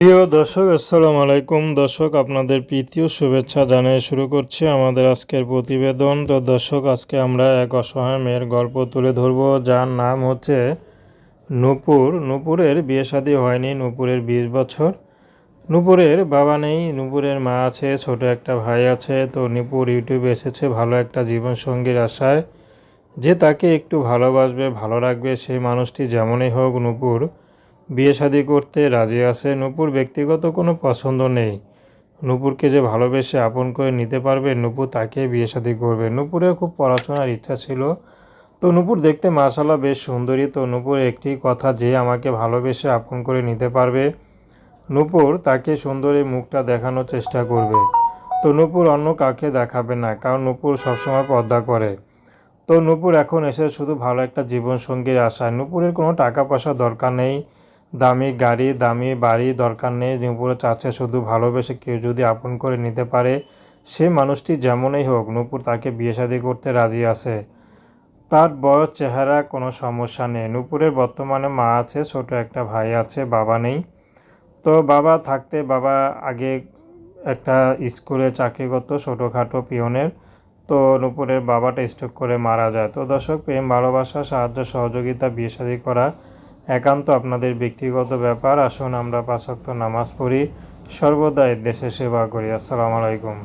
প্রিয় দর্শক, আসসালামু আলাইকুম। দর্শক, আপনাদের প্রীতীয় শুভেচ্ছা জানিয়ে শুরু করছি আমাদের আজকের প্রতিবেদন। তো দর্শক, আজকে আমরা এক অসহায় মেয়ের গল্প তুলে ধরব, যার নাম হচ্ছে নূপুর। নূপুরের বিয়ে শাদী হয়নি, নূপুরের বিশ বছর। নূপুরের বাবা নেই, নূপুরের মা আছে, ছোট একটা ভাই আছে। তো নূপুর ইউটিউবে এসেছে ভালো একটা জীবনসঙ্গীর আশায়। যে তাকে একটু ভালোবাসবে, ভালো রাখবে, সেই মানুষটি যেমনই হোক নূপুর। বিয়ে শাদী করতে রাজি আছে নূপুর, ব্যক্তিগত কোনো পছন্দ নেই। নূপুরকে যে ভালোবেসে আপন করে নিতে পারবে, নূপুর তাকে বিয়ে শাদী করবে। নূপুরের খুব পড়াশোনার ইচ্ছা ছিল। তো নূপুর দেখতে মাশাল্লাহ বেশ সুন্দরী। তো নূপুর, একটি কথা যে আমাকে ভালোবেসে আপন করে নিতে পারবে, নূপুর তাকে সুন্দরী মুখটা দেখানোর চেষ্টা করবে। তো নূপুর অন্য কাউকে দেখাবে না, কারণ নূপুর সবসময় পর্দা করে। তো নূপুর এখন এসে শুধু ভালো একটা জীবনসঙ্গীর আশায়। নূপুরের কোনো টাকা পয়সা দরকার নেই। দামি গাড়ি, দামি বাড়ি দরকার নেই নূপুরে চাচ্ছে শুধু ভালোবেসে কেউ যদি আপন করে নিতে পারে, সে মানুষটি যেমনই হোক নূপুর তাকে বিয়ে শাদী করতে রাজি আছে। তার বয়স, চেহারা কোনো সমস্যা নেই। নূপুরের বর্তমানে মা আছে, ছোট একটা ভাই আছে, বাবা নেই। তো বাবা থাকতে বাবা আগে একটা স্কুলে চাকরি করতো, ছোটোখাটো পিয়নের। তো নূপুরের বাবাটা স্ট্রোক করে মারা যায়। তো দর্শক, প্রেম, ভালোবাসা, সাহায্য, সহযোগিতা, বিয়ে শাদী করা একান্ত আপনাদের ব্যক্তিগত ব্যাপার। আসুন আমরা পাশাক্ত নামাজ পড়ি। সর্বদাই দেশে সেবা করি। আসসালামু আলাইকুম।